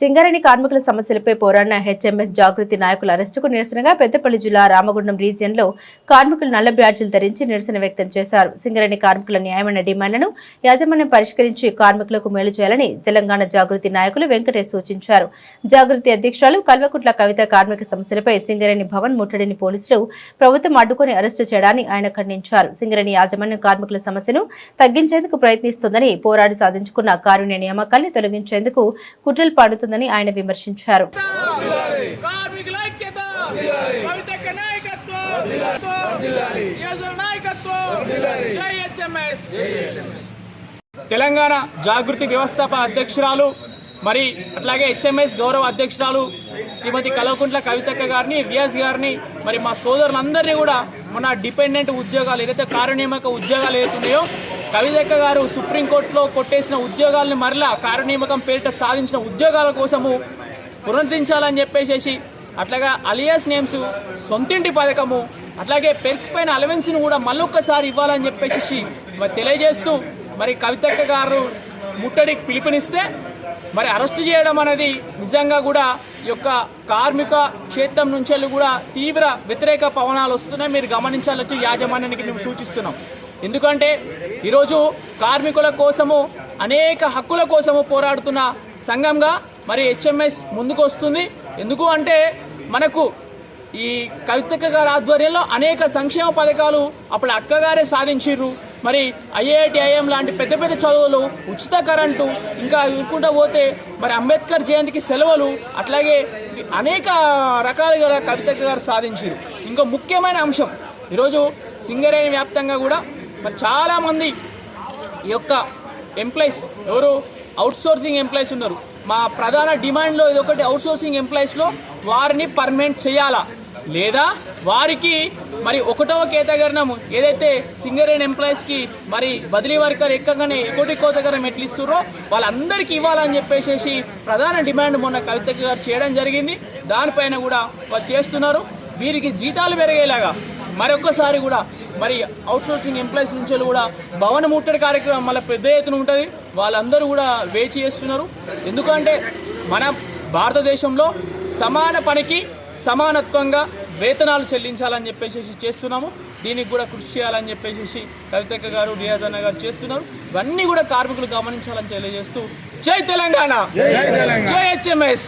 సింగరేణి కార్మికుల సమస్యలపై పోరాడిన హెచ్ఎంఎస్ జాగృతి నాయకుల అరెస్టుకు నిరసనగా పెద్దపల్లి జిల్లా రామగుండం రీజియన్లో కార్మికులు నల్ల బ్యాడ్జీలు ధరించి నిరసన వ్యక్తం చేశారు. సింగరేణి కార్మికుల న్యాయమైన డిమాండ్లను యాజమాన్యం పరిష్కరించి కార్మికులకు మేలు చేయాలని తెలంగాణ జాగృతి నాయకులు వెంకటేష్ సూచించారు. జాగృతి అధ్యక్షురాలు కల్వకుట్ల కవిత కార్మిక సమస్యలపై సింగరేణి భవన్ ముట్టడిని పోలీసులు ప్రభుత్వం అడ్డుకొని అరెస్టు చేయడాన్ని ఆయన ఖండించారు. సింగరేణి యాజమాన్యం కార్మికుల సమస్యను తగ్గించేందుకు ప్రయత్నిస్తోందని పోరాడి సాధించుకున్న కారుణ్య నియామకాల్ని తొలగించేందుకు కుట్రలు పాడుతుందని ఆయన విమర్శించారు. తెలంగాణ జాగృతి వ్యవస్థాప అధ్యక్షురాలు మరి అట్లాగే హెచ్ఎంఎస్ గౌరవ అధ్యక్షురాలు శ్రీమతి కలవకుంట్ల కవితక్క గారిని రియాజ్ గారిని మరి మా సోదరులందరినీ కూడా మన డిపెండెంట్ ఉద్యోగాలు ఏదైతే కారుణ్యమక ఉద్యోగాలు ఏవైతున్నాయో కవితక్క గారు సుప్రీంకోర్టులో కొట్టేసిన ఉద్యోగాలను మరలా కార్యనియామకం పేరిట సాధించిన ఉద్యోగాల కోసము పునరుద్ధరించాలని చెప్పేసి అట్లాగా అలియాస్ నేమ్స్ సొంతింటి పథకము అట్లాగే పెర్క్స్ పైన అలవెన్స్ను కూడా మళ్ళొక్కసారి ఇవ్వాలని చెప్పేసి మరి తెలియజేస్తూ మరి కవితక్క గారు ముట్టడికి పిలుపునిస్తే మరి అరెస్ట్ చేయడం అనేది నిజంగా కూడా ఈ యొక్క కార్మిక క్షేత్రం నుంచి కూడా తీవ్ర వ్యతిరేక పవనాలు వస్తున్నాయి. మీరు గమనించాలని యాజమాన్యానికి మేము సూచిస్తున్నాం. ఎందుకంటే ఈరోజు కార్మికుల కోసము అనేక హక్కుల కోసము పోరాడుతున్న సంఘంగా మరి హెచ్ఎంఎస్ ముందుకు వస్తుంది ఎందుకు అంటే మనకు ఈ కవితక్క గారి ఆధ్వర్యంలో అనేక సంక్షేమ పథకాలు అప్పుడు అక్కగారే సాధించిర్రు. మరి ఐఐటి ఐఎం లాంటి పెద్ద పెద్ద చదువులు ఉచిత కరెంటు ఇంకా ఇవ్వకుండా పోతే మరి అంబేద్కర్ జయంతికి సెలవులు అట్లాగే అనేక రకాలుగా కవితక్క గారు సాధించారు ఇంకో ముఖ్యమైన అంశం ఈరోజు సింగరేణి వ్యాప్తంగా కూడా మరి చాలామంది ఈ యొక్క ఎంప్లాయీస్ ఎవరు? అవుట్సోర్సింగ్ ఎంప్లాయీస్ ఉన్నారు. మా ప్రధాన డిమాండ్లో ఇదొకటి అవుట్సోర్సింగ్ ఎంప్లాయీస్లో వారిని పర్మనెంట్ చేయాలా? లేదా వారికి మరి ఒకటవ కేటగరణం ఏదైతే సింగరేణి ఎంప్లాయీస్కి మరి బదిలీ వర్కర్ ఎక్కగానే ఒకటి కోతగరం ఎట్లిస్తుర్రో వాళ్ళందరికీ ఇవ్వాలని చెప్పేసి ప్రధాన డిమాండ్ మొన్న కవిత గారు చేయడం జరిగింది. దానిపైన కూడా వాళ్ళు చేస్తున్నారు. వీరికి జీతాలు పెరిగేలాగా మరొకసారి కూడా మరి అవుట్సోర్సింగ్ ఎంప్లాయీస్ నుంచి కూడా భవన ముట్టడి కార్యక్రమం మళ్ళీ పెద్ద ఎత్తున ఉంటుంది. వాళ్ళందరూ కూడా వేచి చేస్తున్నారు. ఎందుకంటే మన భారతదేశంలో సమాన పనికి సమానత్వంగా వేతనాలు చెల్లించాలని చెప్పేసి చేస్తున్నాము. దీనికి కూడా కృషి చేయాలని చెప్పేసి కవితక్క గారు రియాజ్ అన్న గారు చేస్తున్నారు. ఇవన్నీ కూడా కార్మికులు గమనించాలని తెలియజేస్తూ జై తెలంగాణ! జై హెచ్ఎంఎస్!